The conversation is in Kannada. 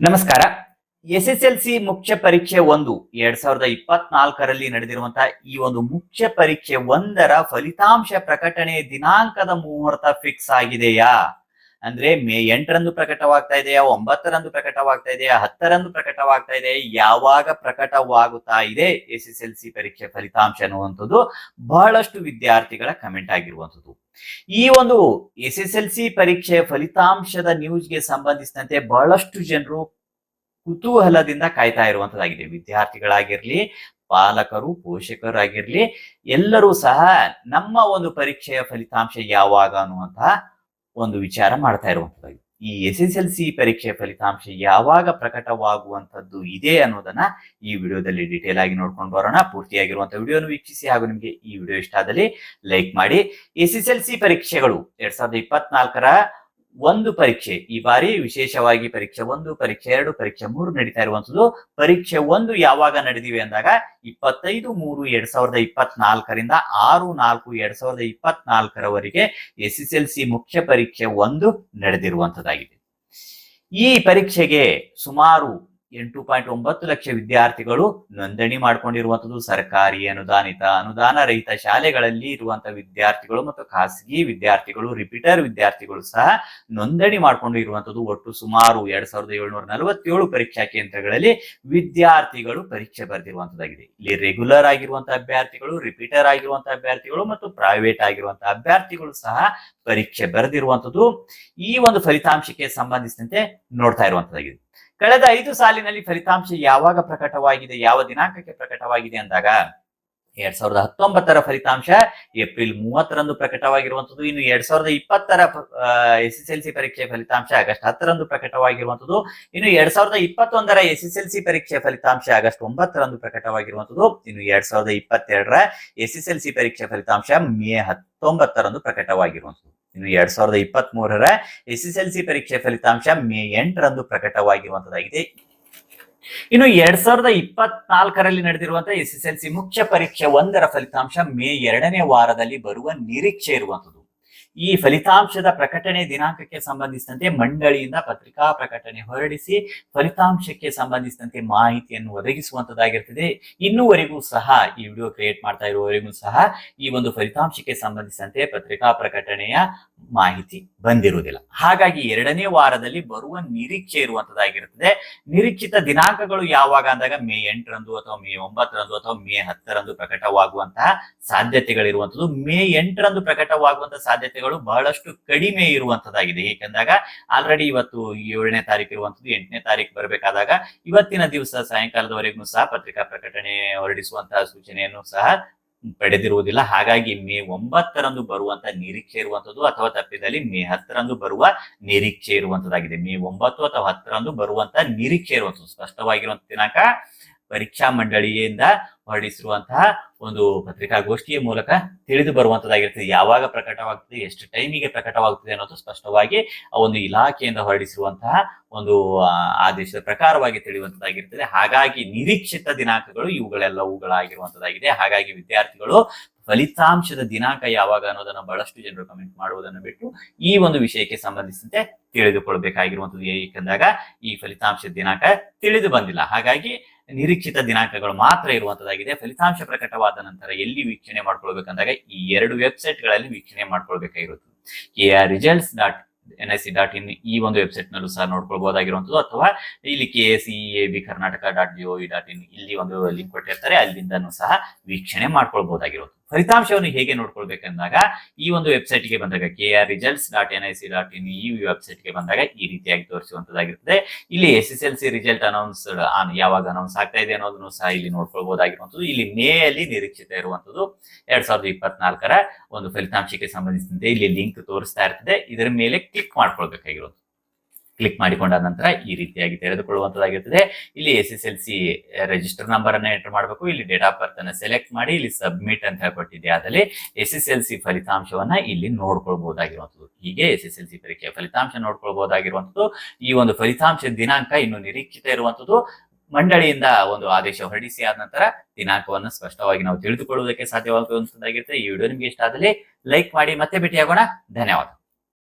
ನಮಸ್ಕಾರ. ಎಸ್ ಎಸ್ ಎಲ್ ಸಿ ಮುಖ್ಯ ಪರೀಕ್ಷೆ ಒಂದು. ಎರಡ್ ಸಾವಿರದ ಇಪ್ಪತ್ನಾಲ್ಕರಲ್ಲಿ ನಡೆದಿರುವಂತಹ ಈ ಒಂದು ಮುಖ್ಯ ಪರೀಕ್ಷೆ ಒಂದರ ಫಲಿತಾಂಶ ಪ್ರಕಟಣೆ ದಿನಾಂಕದ ಮುಹೂರ್ತ ಫಿಕ್ಸ್ ಆಗಿದೆಯಾ? ಅಂದ್ರೆ ಮೇ ಎಂಟರಂದು ಪ್ರಕಟವಾಗ್ತಾ ಇದೆಯಾ? ಒಂಬತ್ತರಂದು ಪ್ರಕಟವಾಗ್ತಾ ಇದೆಯಾ? ಹತ್ತರಂದು ಪ್ರಕಟವಾಗ್ತಾ ಇದೆ ಯಾವಾಗ ಪ್ರಕಟವಾಗುತ್ತಾ ಇದೆ ಎಸ್ ಎಸ್ ಎಲ್ ಸಿ ಪರೀಕ್ಷೆ ಫಲಿತಾಂಶ ಅನ್ನುವಂಥದ್ದು? ಬಹಳಷ್ಟು ವಿದ್ಯಾರ್ಥಿಗಳ ಕಮೆಂಟ್ ಆಗಿರುವಂಥದ್ದು. ಈ ಒಂದು ಎಸ್ ಎಸ್ ಎಲ್ ಸಿ ಪರೀಕ್ಷೆಯ ಫಲಿತಾಂಶದ ನ್ಯೂಸ್ಗೆ ಸಂಬಂಧಿಸಿದಂತೆ ಬಹಳಷ್ಟು ಜನರು ಕುತೂಹಲದಿಂದ ಕಾಯ್ತಾ ಇರುವಂತದ್ದಾಗಿದೆ. ವಿದ್ಯಾರ್ಥಿಗಳಾಗಿರ್ಲಿ, ಪಾಲಕರು, ಪೋಷಕರಾಗಿರ್ಲಿ, ಎಲ್ಲರೂ ಸಹ ನಮ್ಮ ಒಂದು ಪರೀಕ್ಷೆಯ ಫಲಿತಾಂಶ ಯಾವಾಗ ಅನ್ನುವಂತಹ ಒಂದು ವಿಚಾರ ಮಾಡ್ತಾ ಇರುವಂತದ್ದಾಗಿದೆ. ಈ ಎಸ್ ಎಸ್ ಎಲ್ ಸಿ ಪರೀಕ್ಷೆ ಫಲಿತಾಂಶ ಯಾವಾಗ ಪ್ರಕಟವಾಗುವಂಥದ್ದು ಇದೆ ಅನ್ನೋದನ್ನ ಈ ವಿಡಿಯೋದಲ್ಲಿ ಡೀಟೇಲ್ ಆಗಿ ನೋಡ್ಕೊಂಡು ಬರೋಣ. ಪೂರ್ತಿಯಾಗಿರುವಂತಹ ವಿಡಿಯೋನು ವೀಕ್ಷಿಸಿ ಹಾಗೂ ನಿಮಗೆ ಈ ವಿಡಿಯೋ ಇಷ್ಟ ಆದಲ್ಲಿ ಲೈಕ್ ಮಾಡಿ. ಎಸ್ ಎಸ್ ಎಲ್ ಸಿ ಪರೀಕ್ಷೆಗಳು ಎರಡ್ ಸಾವಿರದ ಇಪ್ಪತ್ನಾಲ್ಕರ ಒಂದು ಪರೀಕ್ಷೆ, ಈ ಬಾರಿ ವಿಶೇಷವಾಗಿ ಪರೀಕ್ಷೆ ಒಂದು, ಪರೀಕ್ಷೆ ಎರಡು, ಪರೀಕ್ಷೆ ಮೂರು ನಡೀತಾ ಇರುವಂತದ್ದು ಪರೀಕ್ಷೆ ಒಂದು ಯಾವಾಗ ನಡೆದಿವೆ ಅಂದಾಗ ಇಪ್ಪತ್ತೈದು ಮೂರು ಎರಡ್ ಸಾವಿರದ ಇಪ್ಪತ್ನಾಲ್ಕರಿಂದ ಆರು ನಾಲ್ಕು ಎರಡ್ ಸಾವಿರದ ಇಪ್ಪತ್ನಾಲ್ಕರವರೆಗೆ ಎಸ್ ಎಸ್ ಎಲ್ ಸಿ ಮುಖ್ಯ ಪರೀಕ್ಷೆ ಒಂದು ನಡೆದಿರುವಂತದ್ದಾಗಿದೆ ಈ ಪರೀಕ್ಷೆಗೆ ಸುಮಾರು ಎಂಟು ಪಾಯಿಂಟ್ ಒಂಬತ್ತು ಲಕ್ಷ ವಿದ್ಯಾರ್ಥಿಗಳು ನೋಂದಣಿ ಮಾಡ್ಕೊಂಡಿರುವಂತದ್ದು ಸರ್ಕಾರಿ ಅನುದಾನಿತ ಅನುದಾನ ರಹಿತ ಶಾಲೆಗಳಲ್ಲಿ ಇರುವಂತಹ ವಿದ್ಯಾರ್ಥಿಗಳು ಮತ್ತು ಖಾಸಗಿ ವಿದ್ಯಾರ್ಥಿಗಳು ರಿಪೀಟರ್ ವಿದ್ಯಾರ್ಥಿಗಳು ಸಹ ನೋಂದಣಿ ಮಾಡಿಕೊಂಡು ಇರುವಂತದ್ದು ಒಟ್ಟು ಸುಮಾರು ಎರಡ್ ಸಾವಿರದ ಏಳ್ನೂರ ನಲವತ್ತೇಳು ಪರೀಕ್ಷಾ ಕೇಂದ್ರಗಳಲ್ಲಿ ವಿದ್ಯಾರ್ಥಿಗಳು ಪರೀಕ್ಷೆ ಬರೆದಿರುವಂತದ್ದಾಗಿದೆ ಇಲ್ಲಿ ರೆಗ್ಯುಲರ್ ಆಗಿರುವಂತಹ ಅಭ್ಯರ್ಥಿಗಳು ರಿಪೀಟರ್ ಆಗಿರುವಂತಹ ಅಭ್ಯರ್ಥಿಗಳು ಮತ್ತು ಪ್ರೈವೇಟ್ ಆಗಿರುವಂತಹ ಅಭ್ಯರ್ಥಿಗಳು ಸಹ ಪರೀಕ್ಷೆ ಬರೆದಿರುವಂತದ್ದು ಈ ಒಂದು ಫಲಿತಾಂಶಕ್ಕೆ ಸಂಬಂಧಿಸಿದಂತೆ ನೋಡ್ತಾ ಇರುವಂತದ್ದಾಗಿದೆ ಕಳೆದ ಐದು ಸಾಲಿನಲ್ಲಿ ಫಲಿತಾಂಶ ಯಾವಾಗ ಪ್ರಕಟವಾಗಿದೆ ಯಾವ ದಿನಾಂಕಕ್ಕೆ ಪ್ರಕಟವಾಗಿದೆ ಅಂದಾಗ ಎರಡ್ ಸಾವಿರದ ಹತ್ತೊಂಬತ್ತರ ಫಲಿತಾಂಶ ಏಪ್ರಿಲ್ ಮೂವತ್ತರಂದು ಪ್ರಕಟವಾಗಿರುವಂತದ್ದು ಇನ್ನು ಎರಡ್ ಸಾವಿರದ ಇಪ್ಪತ್ತರ ಎಸ್ ಎಸ್ ಎಲ್ ಸಿ ಪರೀಕ್ಷೆ ಫಲಿತಾಂಶ ಆಗಸ್ಟ್ ಹತ್ತರಂದು ಪ್ರಕಟವಾಗಿರುವಂತದ್ದು ಇನ್ನು ಎರಡ್ ಸಾವಿರದ ಇಪ್ಪತ್ತೊಂದರ ಎಸ್ ಎಸ್ ಎಲ್ ಸಿ ಪರೀಕ್ಷೆ ಫಲಿತಾಂಶ ಆಗಸ್ಟ್ ಒಂಬತ್ತರಂದು ಪ್ರಕಟವಾಗಿರುವಂತದ್ದು ಇನ್ನು ಎರಡ್ ಸಾವಿರದ ಇಪ್ಪತ್ತೆರಡರ ಎಸ್ ಎಸ್ ಎಲ್ ಸಿ ಪರೀಕ್ಷೆ ಫಲಿತಾಂಶ ಮೇ ಹತ್ತೊಂಬತ್ತರಂದು ಪ್ರಕಟವಾಗಿರುವಂತದ್ದು ಇನ್ನು ಎರಡ್ ಸಾವಿರದ ಇಪ್ಪತ್ತ್ ಮೂರರ ಎಸ್ ಎಸ್ ಎಲ್ ಸಿ ಪರೀಕ್ಷೆ ಫಲಿತಾಂಶ ಮೇ ಎಂಟರಂದು ಪ್ರಕಟವಾಗಿರುವಂತದ್ದಾಗಿದೆ ಇನ್ನು ಎರಡ್ ಸಾವಿರದ ಇಪ್ಪತ್ನಾಲ್ಕರಲ್ಲಿ ನಡೆದಿರುವಂತಹ ಎಸ್ ಎಸ್ ಎಲ್ ಸಿ ಮುಖ್ಯ ಪರೀಕ್ಷೆ ಒಂದರ ಫಲಿತಾಂಶ ಮೇ ಎರಡನೇ ವಾರದಲ್ಲಿ ಬರುವ ನಿರೀಕ್ಷೆ ಇರುವಂತದ್ದು ಈ ಫಲಿತಾಂಶದ ಪ್ರಕಟಣೆ ದಿನಾಂಕಕ್ಕೆ ಸಂಬಂಧಿಸಿದಂತೆ ಮಂಡಳಿಯಿಂದ ಪತ್ರಿಕಾ ಪ್ರಕಟಣೆ ಹೊರಡಿಸಿ ಫಲಿತಾಂಶಕ್ಕೆ ಸಂಬಂಧಿಸಿದಂತೆ ಮಾಹಿತಿಯನ್ನು ಒದಗಿಸುವಂತದ್ದಾಗಿರ್ತದೆ ಇನ್ನುವರೆಗೂ ಸಹ ಈ ವಿಡಿಯೋ ಕ್ರಿಯೇಟ್ ಮಾಡ್ತಾ ಇರುವವರೆಗೂ ಸಹ ಈ ಒಂದು ಫಲಿತಾಂಶಕ್ಕೆ ಸಂಬಂಧಿಸಿದಂತೆ ಪತ್ರಿಕಾ ಪ್ರಕಟಣೆಯ ಮಾಹಿತಿ ಬಂದಿರುವುದಿಲ್ಲ. ಹಾಗಾಗಿ ಎರಡನೇ ವಾರದಲ್ಲಿ ಬರುವ ನಿರೀಕ್ಷೆ ಇರುವಂತದ್ದಾಗಿರುತ್ತದೆ. ನಿರೀಕ್ಷಿತ ದಿನಾಂಕಗಳು ಯಾವಾಗ ಅಂದಾಗ ಮೇ ಎಂಟರಂದು ಅಥವಾ ಮೇ ಒಂಬತ್ತರಂದು ಅಥವಾ ಮೇ ಹತ್ತರಂದು ಪ್ರಕಟವಾಗುವಂತಹ ಸಾಧ್ಯತೆಗಳಿರುವಂತದ್ದು. ಮೇ ಎಂಟರಂದು ಪ್ರಕಟವಾಗುವಂತಹ ಸಾಧ್ಯತೆಗಳು ಬಹಳಷ್ಟು ಕಡಿಮೆ ಇರುವಂತದ್ದಾಗಿದೆ. ಏಕೆಂದಾಗ ಆಲ್ರೆಡಿ ಇವತ್ತು ಏಳನೇ ತಾರೀಕು ಇರುವಂತದ್ದು, ಎಂಟನೇ ತಾರೀಕು ಬರಬೇಕಾದಾಗ ಇವತ್ತಿನ ದಿವಸ ಸಾಯಂಕಾಲದವರೆಗೂ ಸಹ ಪತ್ರಿಕಾ ಪ್ರಕಟಣೆ ಹೊರಡಿಸುವಂತಹ ಸೂಚನೆಯನ್ನು ಸಹ ಪಡೆದಿರುವುದಿಲ್ಲ. ಹಾಗಾಗಿ ಮೇ ಒಂಬತ್ತರಂದು ಬರುವಂತ ನಿರೀಕ್ಷೆ ಇರುವಂತದ್ದು ಅಥವಾ ತಪ್ಪಿದಲ್ಲಿ ಮೇ ಹತ್ತರಂದು ಬರುವ ನಿರೀಕ್ಷೆ ಇರುವಂತದ್ದಾಗಿದೆ. ಮೇ ಒಂಬತ್ತು ಅಥವಾ ಹತ್ತರಂದು ಬರುವಂತ ನಿರೀಕ್ಷೆ ಇರುವಂತದ್ದು. ಸ್ಪಷ್ಟವಾಗಿರುವಂತ ದಿನಾಂಕ ಪರೀಕ್ಷಾ ಮಂಡಳಿಯಿಂದ ಹೊರಡಿಸಿರುವಂತಹ ಒಂದು ಪತ್ರಿಕಾಗೋಷ್ಠಿಯ ಮೂಲಕ ತಿಳಿದು ಬರುವಂತದ್ದಾಗಿರ್ತದೆ. ಯಾವಾಗ ಪ್ರಕಟವಾಗ್ತದೆ, ಎಷ್ಟು ಟೈಮಿಗೆ ಪ್ರಕಟವಾಗ್ತದೆ ಅನ್ನೋದು ಸ್ಪಷ್ಟವಾಗಿ ಆ ಒಂದು ಇಲಾಖೆಯಿಂದ ಹೊರಡಿಸಿರುವಂತಹ ಒಂದು ಆದೇಶದ ಪ್ರಕಾರವಾಗಿ ತಿಳಿಯುವಂತದ್ದಾಗಿರ್ತದೆ. ಹಾಗಾಗಿ ನಿರೀಕ್ಷಿತ ದಿನಾಂಕಗಳು ಇವುಗಳೆಲ್ಲವುಗಳಾಗಿರುವಂತದ್ದಾಗಿದೆ. ಹಾಗಾಗಿ ವಿದ್ಯಾರ್ಥಿಗಳು ಫಲಿತಾಂಶದ ದಿನಾಂಕ ಯಾವಾಗ ಅನ್ನೋದನ್ನ ಬಹಳಷ್ಟು ಜನರು ಕಮೆಂಟ್ ಮಾಡುವುದನ್ನು ಬಿಟ್ಟು ಈ ಒಂದು ವಿಷಯಕ್ಕೆ ಸಂಬಂಧಿಸಿದಂತೆ ತಿಳಿದುಕೊಳ್ಬೇಕಾಗಿರುವಂತದ್ದು. ಏಕೆಂದಾಗ ಈ ಫಲಿತಾಂಶದ ದಿನಾಂಕ ತಿಳಿದು ಬಂದಿಲ್ಲ. ಹಾಗಾಗಿ ನಿರೀಕ್ಷಿತ ದಿನಾಂಕಗಳು ಮಾತ್ರ ಇರುವಂತದ್ದಾಗಿದೆ. ಫಲಿತಾಂಶ ಪ್ರಕಟವಾದ ನಂತರ ಎಲ್ಲಿ ವೀಕ್ಷಣೆ ಮಾಡ್ಕೊಳ್ಬೇಕಂದಾಗ ಈ ಎರಡು ವೆಬ್ಸೈಟ್ಗಳಲ್ಲಿ ವೀಕ್ಷಣೆ ಮಾಡ್ಕೊಳ್ಬೇಕಾಗಿರುತ್ತದೆ. K R results dot N S C dot in ಈ ಒಂದು ವೆಬ್ಸೈಟ್ ನಲ್ಲೂ ಸಹ ನೋಡ್ಕೊಳ್ಬಹುದಾಗಿರುವಂತದ್ದು ಅಥವಾ ಇಲ್ಲಿ K S C A B Karnataka dot G dot in ಇಲ್ಲಿ ಒಂದು ಲಿಂಕ್ ಕೊಟ್ಟಿರ್ತಾರೆ, ಅಲ್ಲಿಂದನೂ ಸಹ ವೀಕ್ಷಣೆ ಮಾಡ್ಕೊಳ್ಬಹುದಾಗಿರುವುದು ಫಲಿತಾಂಶವನ್ನು ಹೇಗೆ ನೋಡ್ಕೊಳ್ಬೇಕಂದಾಗ ಈ ಒಂದು ವೆಬ್ಸೈಟ್ಗೆ ಬಂದಾಗ K R results dot N I C dot in ಈ ವೆಬ್ಸೈಟ್ಗೆ ಬಂದಾಗ ಈ ರೀತಿಯಾಗಿ ತೋರಿಸುವಂತದ್ದಾಗಿರ್ತದೆ. ಇಲ್ಲಿ S S L C result announce ಯಾವಾಗ ಅನೌನ್ಸ್ ಆಗ್ತಾ ಇದೆ ಅನ್ನೋದನ್ನು ಸಹ ಇಲ್ಲಿ ನೋಡ್ಕೊಳ್ಬಹುದಾಗಿರುವಂತದ್ದು ಇಲ್ಲಿ ಮೇ ಅಲ್ಲಿ ನಿರೀಕ್ಷಿತ ಇರುವಂತದ್ದು ಎರಡ್ ಸಾವಿರದ ಇಪ್ಪತ್ನಾಲ್ಕರ ಒಂದು ಫಲಿತಾಂಶಕ್ಕೆ ಸಂಬಂಧಿಸಿದಂತೆ ಇಲ್ಲಿ ಲಿಂಕ್ ತೋರಿಸ್ತಾ ಇರ್ತದೆ. ಇದರ ಮೇಲೆ ಕ್ಲಿಕ್ ಮಾಡ್ಕೊಳ್ಬೇಕಾಗಿರೋದು ಕ್ಲಿಕ್ ಮಾಡಿಕೊಂಡ ನಂತರ ಈ ರೀತಿಯಾಗಿ ತೆರೆದುಕೊಳ್ಳುವಂತದ್ದಾಗಿರ್ತದೆ ಇಲ್ಲಿ S S L C register number ಅನ್ನ ಎಂಟರ್ ಮಾಡಬೇಕು. ಇಲ್ಲಿ ಡೇಟ್ ಆಫ್ ಬರ್ತ್ ಅನ್ನ ಸೆಲೆಕ್ಟ್ ಮಾಡಿ, ಇಲ್ಲಿ ಸಬ್ಮಿಟ್ ಅಂತ ಹೇಳ್ಕೊಟ್ಟಿದೆ. ಆದಲ್ಲಿ ಎಸ್ ಎಸ್ ಎಲ್ ಸಿ ಫಲಿತಾಂಶವನ್ನ ಇಲ್ಲಿ ನೋಡ್ಕೊಳ್ಬಹುದಾಗಿರುವಂತದ್ದು ಹೀಗೆ ಎಸ್ ಎಸ್ ಎಲ್ ಸಿ ಪರೀಕ್ಷೆಯ ಫಲಿತಾಂಶ ನೋಡ್ಕೊಳ್ಬಹುದಾಗಿರುವಂತದ್ದು ಈ ಒಂದು ಫಲಿತಾಂಶ ದಿನಾಂಕ ಇನ್ನು ನಿರೀಕ್ಷಿತ ಇರುವಂತದ್ದು ಮಂಡಳಿಯಿಂದ ಒಂದು ಆದೇಶ ಹೊರಡಿಸಿ ಆದ ನಂತರ ದಿನಾಂಕವನ್ನು ಸ್ಪಷ್ಟವಾಗಿ ನಾವು ತಿಳಿದುಕೊಳ್ಳುವುದಕ್ಕೆ ಸಾಧ್ಯವಾಗುವಂತದ್ದಾಗಿರುತ್ತೆ. ಈ ವಿಡಿಯೋ ನಿಮಗೆ ಇಷ್ಟ ಆದಲ್ಲಿ ಲೈಕ್ ಮಾಡಿ, ಮತ್ತೆ ಭೇಟಿಯಾಗೋಣ. ಧನ್ಯವಾದ.